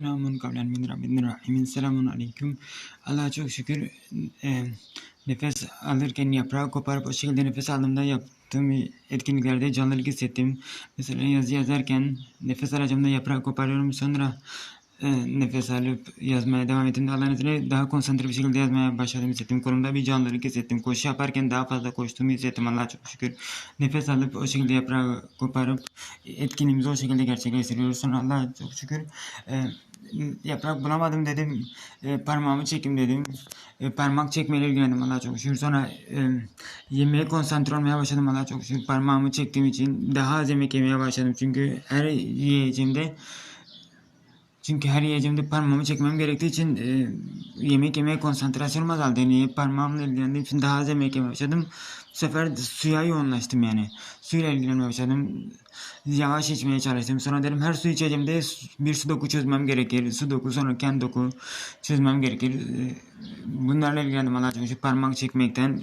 Selamun kavlen min Rabbin Rahimin. Selamun aleyküm. Allah'a çok şükür e, nefes alırken yaprağı koparıp o şekilde nefes aldığımda yaptığım etkinliklerde canlılık hissettim. Mesela yazı yazarken nefes alacağımda yaprağı koparıyorum. Sonra e, nefes alıp yazmaya devam ettim. Allah'ın izniyle daha konsantre bir şekilde yazmaya başladım hissettim. Kolumda bir canlılık hissettim. Koşu yaparken daha fazla koştuğumu hissettim. Allah'a çok şükür. Nefes alıp o şekilde yaprağı koparıp etkinliğimizi o şekilde gerçekleştiriyoruz. Sonra Allah'a çok şükür e, yaprak bulamadım dedim. E, parmağımı çekeyim dedim. E, parmak çekmeyle ilgilendim Allah'a çok şükür. Sonra e, yemeğe konsantre olmaya başladım Allah'a çok şükür. Parmağımı çektiğim için daha az yemek yemeye başladım. Çünkü her yiyeceğimde çünkü her yiyeceğimde parmağımı çekmem gerektiği için e, yemek yemeye konsantrasyonum azaldı. Niye parmağımla ilgilendiğim için daha az yemek yemeye başladım. Bu sefer suya yoğunlaştım yani. Suyla ilgilenmeye başladım. Yavaş içmeye çalıştım. Sonra dedim her su içeceğimde bir sudoku çözmem gerekir. Sudoku sonra kendi doku çözmem gerekir. E, Bunlarla ilgilendim çok şükür. Parmak çekmekten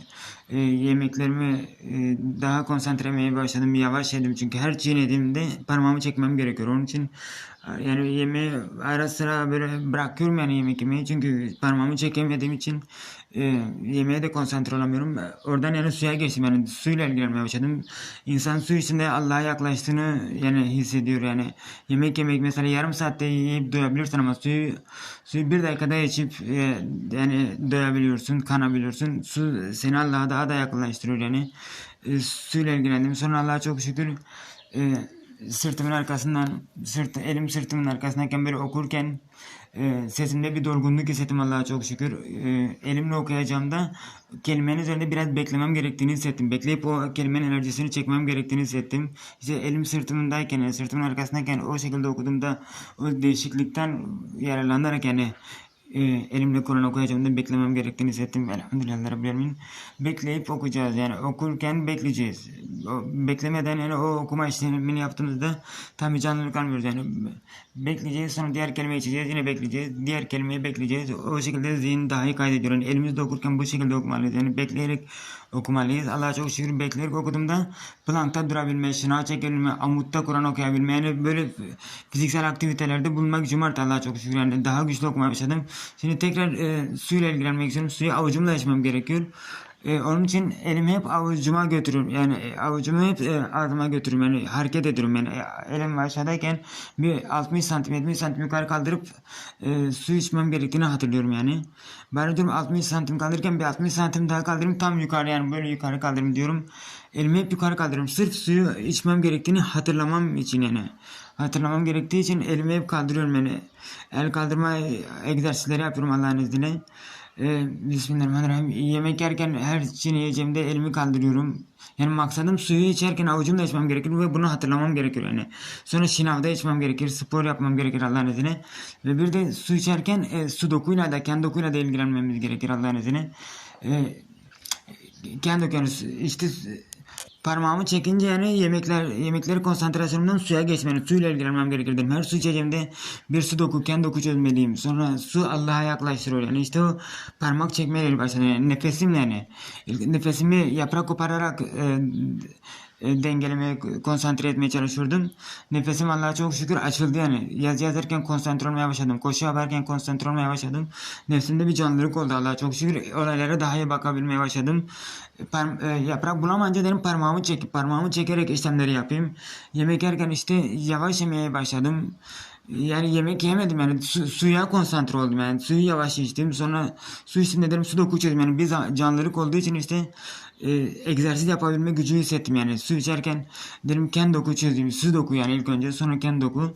e, yemeklerimi e, daha konsantre etmeye başladım. Yavaş yedim çünkü her çiğnediğimde parmağımı çekmem gerekiyor. Onun için e, yani yemeği ara sıra böyle bırakıyorum yani yemek yemeyi. Çünkü parmağımı çekemediğim için e, yemeğe de konsantre olamıyorum. Oradan yani suya geçtim yani suyla ilgilenmeye başladım. İnsan su içinde Allah'a yaklaştığını yani hissediyor yani. Yemek yemek mesela yarım saatte yiyip doyabilirsin ama suyu suyu bir dakikada içip e, yani doyabiliyorsun, kanabiliyorsun. Su seni Allah'a daha da yaklaştırıyor yani. E, suyla ilgilendim. Sonra Allah'a çok şükür e, sırtımın arkasından sırt elim sırtımın arkasındayken böyle okurken e, sesimde bir durgunluk hissettim Allah'a çok şükür. E, elimle okuyacağımda kelimenin üzerinde biraz beklemem gerektiğini hissettim. Bekleyip o kelimenin enerjisini çekmem gerektiğini hissettim. İşte elim sırtımındayken, yani sırtımın arkasındayken o şekilde okuduğumda o değişiklikten yararlanarak yani e, elimle Kur'an okuyacağımda beklemem gerektiğini hissettim. Elhamdülillah Rabbil Alemin. Bekleyip okuyacağız yani okurken bekleyeceğiz. O, beklemeden yani o okuma işlemini yaptığımızda tam bir canlılık almıyoruz yani. Bekleyeceğiz sonra diğer kelimeyi içeceğiz yine bekleyeceğiz. Diğer kelimeyi bekleyeceğiz. O şekilde zihin daha iyi kaydediyor. Yani elimizde okurken bu şekilde okumalıyız. Yani bekleyerek okumalıyız. Allah'a çok şükür bekleyerek okuduğumda plankta durabilme, şınav çekebilme, amutta Kur'an okuyabilme yani böyle fiziksel aktivitelerde bulunmak cumart Allah'a çok şükür. Yani daha güçlü okumaya başladım. Şimdi tekrar e, suyla ilgilenmek istiyorum. Suyu avucumla içmem gerekiyor. E, onun için elimi hep avucuma götürüyorum. Yani e, avucumu hep e, ağzıma götürüyorum. Yani hareket ediyorum. Yani e, elim aşağıdayken bir 60 santim 70 santim yukarı kaldırıp e, su içmem gerektiğini hatırlıyorum yani. Ben diyorum 60 santim kaldırırken bir 60 santim daha kaldırayım tam yukarı yani böyle yukarı kaldırayım diyorum. Elimi hep yukarı kaldırıyorum. Sırf suyu içmem gerektiğini hatırlamam için yani. Hatırlamam gerektiği için elimi hep kaldırıyorum yani. El kaldırma egzersizleri yapıyorum Allah'ın izniyle. Ee, Bismillahirrahmanirrahim. Yemek yerken her çiğneyeceğimde elimi kaldırıyorum. Yani maksadım suyu içerken avucumla içmem gerekir ve bunu hatırlamam gerekiyor yani. Sonra şınavda içmem gerekir, spor yapmam gerekir Allah'ın izniyle. Ve bir de su içerken e, su dokuyla da kendi dokuyla da ilgilenmemiz gerekir Allah'ın izniyle. E, kendi okuyoruz. İşte parmağımı çekince yani yemekler yemekleri konsantrasyonumdan suya geçmeli. Suyla ilgilenmem gerekir dedim. Her su içeceğimde bir su doku, kendi doku çözmeliyim. Sonra su Allah'a yaklaştırıyor. Yani işte o parmak çekmeyle başladı. Yani nefesimle yani. Nefesimi yaprak kopararak e, dengelemeye, konsantre etmeye çalışıyordum. Nefesim Allah'a çok şükür açıldı yani. Yaz yazarken konsantre olmaya başladım. Koşu yaparken konsantre olmaya başladım. Nefsimde bir canlılık oldu Allah'a çok şükür. Olaylara daha iyi bakabilmeye başladım. Par, e, yaprak bulamayınca dedim parmağımı çekip parmağımı çekerek işlemleri yapayım. Yemek yerken işte yavaş yemeye başladım. Yani yemek yemedim yani. Su, suya konsantre oldum yani. Suyu yavaş içtim. Sonra su içtim dedim su doku çözdüm yani bir canlılık olduğu için işte e, egzersiz yapabilme gücü hissettim yani. Su içerken dedim kendi doku çözeyim. Su doku yani ilk önce. Sonra kendi doku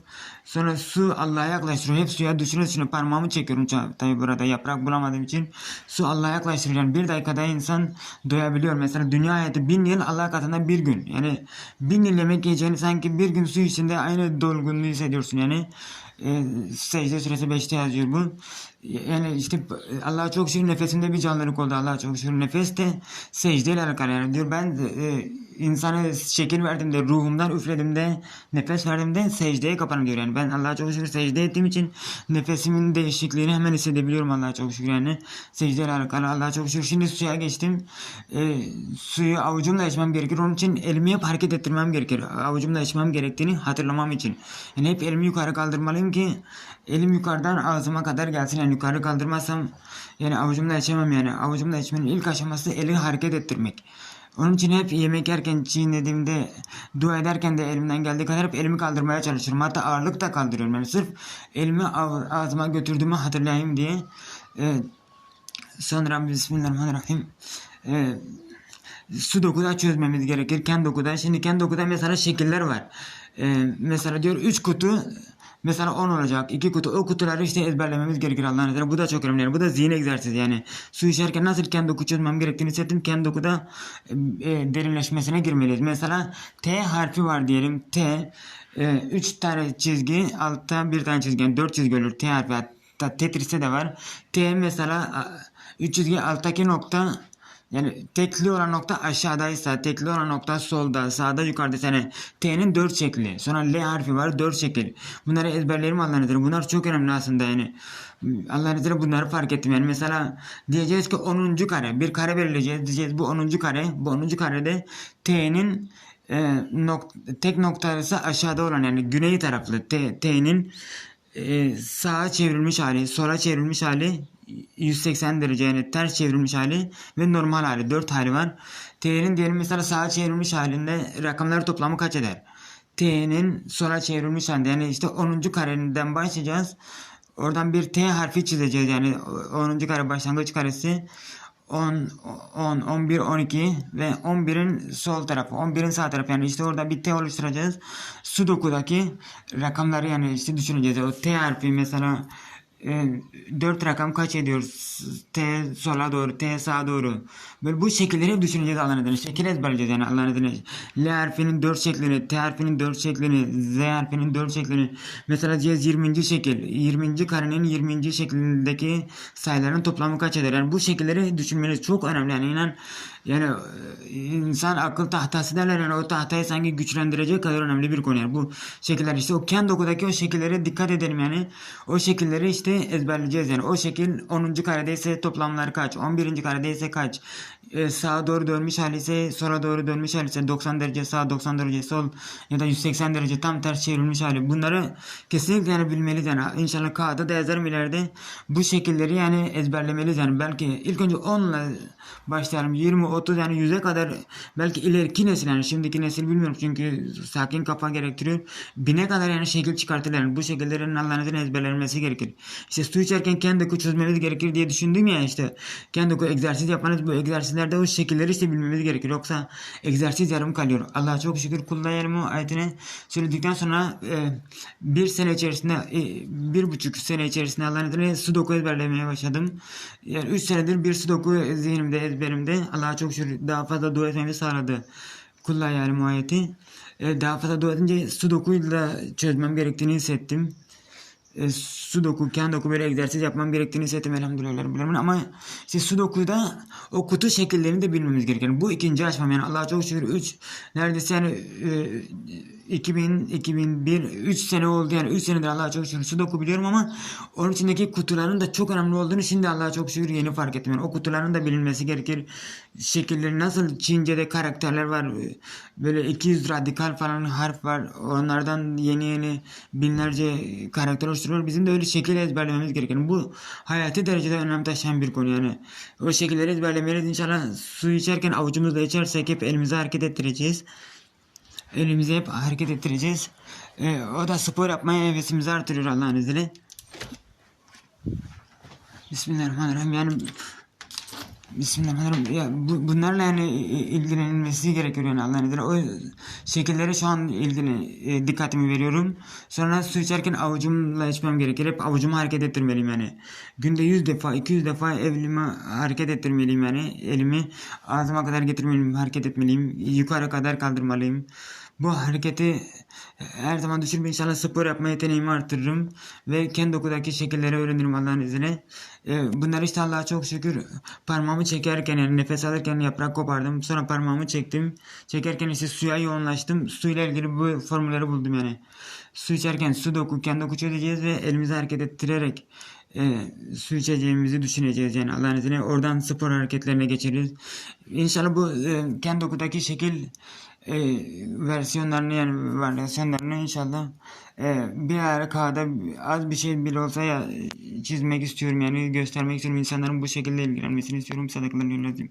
sonra su Allah'a yaklaştırıyor. Hep suya düşürüyor şimdi parmağımı çekiyorum. Tabi burada yaprak bulamadığım için. Su Allah'a yaklaştırıyor. Yani bir dakikada insan doyabiliyor. Mesela dünya hayatı bin yıl Allah katında bir gün. Yani bin yıl yemek yiyeceğini sanki bir gün su içinde aynı dolgunluğu hissediyorsun. Yani e, secde süresi 5'te yazıyor bu. Yani işte Allah'a çok şükür nefesimde bir canlılık oldu. Allah'a çok şükür nefes de secdeyle alakalı. Yani diyor ben e, insana şekil verdiğimde ruhumdan üflediğimde nefes verdiğimde secdeye kapanır diyor yani. Ben Allah'a çok şükür secde ettiğim için nefesimin değişikliğini hemen hissedebiliyorum Allah'a çok şükür yani. Secdeyle alakalı Allah'a çok şükür. Şimdi suya geçtim. E, suyu avucumla içmem gerekir. Onun için elimi hep hareket ettirmem gerekir. Avucumla içmem gerektiğini hatırlamam için. Yani hep elimi yukarı kaldırmalıyım ki elim yukarıdan ağzıma kadar gelsin. Yani yukarı kaldırmazsam yani avucumda içemem yani. Avucumda içmenin ilk aşaması eli hareket ettirmek. Onun için hep yemek yerken, çiğnediğimde, dua ederken de elimden geldiği kadar hep elimi kaldırmaya çalışıyorum. Hatta ağırlık da kaldırıyorum. Yani sırf elimi ağ- ağzıma götürdüğümü hatırlayayım diye. Ee, sonra Bismillahirrahmanirrahim. Ee, Sudoku'da çözmemiz gerekir. Kendoku'da. Şimdi Kendoku'da mesela şekiller var. Ee, mesela diyor 3 kutu mesela 10 olacak. 2 kutu. O kutuları işte ezberlememiz gerekir Allah'ın izniyle. Bu da çok önemli. Bu da zihin egzersizi yani. Su içerken nasıl Kendoku çözmem gerektiğini hissettim. Kendoku'da e, e, derinleşmesine girmeliyiz. Mesela T harfi var diyelim. T 3 tane çizgi altta bir tane çizgi. Yani 4 çizgi olur. T harfi. Hatta Tetris'te de var. T mesela 3 çizgi alttaki nokta yani tekli olan nokta aşağıdaysa, tekli olan nokta solda, sağda, yukarıda. Yani T'nin dört şekli. Sonra L harfi var, dört şekil. Bunları ezberlerim Allah'ın izniyle. Bunlar çok önemli aslında yani. Allah'ın izniyle bunları fark ettim. Yani mesela diyeceğiz ki 10. kare. Bir kare belirleyeceğiz. Diyeceğiz bu 10. kare. Bu 10. karede T'nin e, nok- tek noktası aşağıda olan yani güney taraflı T'nin e, sağa çevrilmiş hali, sola çevrilmiş hali 180 derece yani ters çevrilmiş hali ve normal hali 4 hali var. T'nin diyelim mesela sağa çevrilmiş halinde rakamları toplamı kaç eder? T'nin sola çevrilmiş halinde yani işte 10. kareden başlayacağız. Oradan bir T harfi çizeceğiz yani 10. kare başlangıç karesi 10, 10, 11, 12 ve 11'in sol tarafı, 11'in sağ tarafı yani işte orada bir T oluşturacağız. Sudoku'daki rakamları yani işte düşüneceğiz. O T harfi mesela 4 rakam kaç ediyor? T sola doğru, T sağa doğru. Böyle bu şekilleri hep düşüneceğiz Allah'ın izniyle. Şekil ezberleyeceğiz yani Allah'ın izniyle. L harfinin 4 şeklini, T harfinin 4 şeklini, Z harfinin 4 şeklini. Mesela diyeceğiz 20. şekil. 20. karenin 20. şeklindeki sayıların toplamı kaç eder? Yani bu şekilleri düşünmeniz çok önemli. Yani inan yani e, insan akıl tahtası derler yani o tahtayı sanki güçlendirecek kadar önemli bir konu yani bu şekiller işte o Kendoku'daki o şekillere dikkat edelim yani o şekilleri işte ezberleyeceğiz. Yani o şekil 10. karedeyse toplamlar kaç? 11. karedeyse kaç? E, sağa doğru dönmüş hali ise sola doğru dönmüş hali ise 90 derece sağ 90 derece sol ya da 180 derece tam ters çevrilmiş hali. Bunları kesinlikle yani bilmeliyiz. Yani inşallah kağıda da yazarım ileride. Bu şekilleri yani ezberlemeliyiz. Yani belki ilk önce 10 ile başlayalım 20 30 yani 100'e kadar belki ileriki nesil yani şimdiki nesil bilmiyorum. Çünkü sakin kafa gerektiriyor. Bine kadar yani şekil çıkartırlar. Yani bu şekillerin Allah'ın ezberlenmesi gerekir işte su içerken kendi çözmemiz gerekir diye düşündüm ya işte. Kendi egzersiz yapmanız bu egzersizlerde o şekilleri işte bilmemiz gerekir. Yoksa egzersiz yarım kalıyor. Allah'a çok şükür kullayalım o ayetini. Söyledikten sonra e, bir sene içerisinde e, bir buçuk sene içerisinde Allah'ın izniyle sudoku ezberlemeye başladım. Yani üç senedir bir sudoku zihnimde ezberimde Allah'a çok şükür daha fazla dua etmemi sağladı. Kullayalım o ayeti. E, daha fazla dua edince sudokuyu da çözmem gerektiğini hissettim e, sudoku, kendoku böyle egzersiz yapmam gerektiğini hissettim elhamdülillah Alemin. ama işte sudoku'da o kutu şekillerini de bilmemiz gerekiyor. Bu ikinci aşmam yani Allah'a çok şükür 3 neredeyse yani e, 2000 2001 3 sene oldu yani 3 senedir Allah'a çok şükür sudoku biliyorum ama onun içindeki kutuların da çok önemli olduğunu şimdi Allah'a çok şükür yeni fark ettim. Yani o kutuların da bilinmesi gerekir. Şekilleri nasıl Çince'de karakterler var. Böyle 200 radikal falan harf var. Onlardan yeni yeni binlerce karakter oluşturuyor. Bizim de öyle şekil ezberlememiz gerekiyor. Bu hayati derecede önem taşıyan bir konu yani. O şekilleri ezberlemeliyiz. İnşallah su içerken avucumuzla içersek hep elimizi hareket ettireceğiz. Elimizi hep hareket ettireceğiz. Ee, o da spor yapmaya hevesimizi artırıyor Allah'ın izniyle. Bismillahirrahmanirrahim. Yani Bismillahirrahmanirrahim. Ya bu, bunlarla yani ilgilenilmesi gerekiyor yani Allah'ın izniyle. O şekillere şu an ilgili e, dikkatimi veriyorum. Sonra su içerken avucumla içmem gerekir. Hep avucumu hareket ettirmeliyim yani. Günde 100 defa, 200 defa elimi hareket ettirmeliyim yani. Elimi ağzıma kadar getirmeliyim, hareket etmeliyim. Yukarı kadar kaldırmalıyım. Bu hareketi her zaman düşürüp inşallah spor yapma yeteneğimi artırırım. Ve kendi okudaki şekilleri öğrenirim Allah'ın izniyle. Ee, bunları işte Allah'a çok şükür parmağımı çekerken yani nefes alırken yaprak kopardım. Sonra parmağımı çektim. Çekerken işte suya yoğunlaştım. Suyla ilgili bu formülleri buldum yani. Su içerken su doku, kendi oku çözeceğiz ve elimizi hareket ettirerek e, su içeceğimizi düşüneceğiz yani Allah'ın izniyle. Oradan spor hareketlerine geçeriz. İnşallah bu e, kendi okudaki şekil e, versiyonlarını yani varyasyonlarını inşallah e, bir ara kağıda az bir şey bile olsa ya, çizmek istiyorum yani göstermek istiyorum insanların bu şekilde ilgilenmesini istiyorum sadakalarını lazım.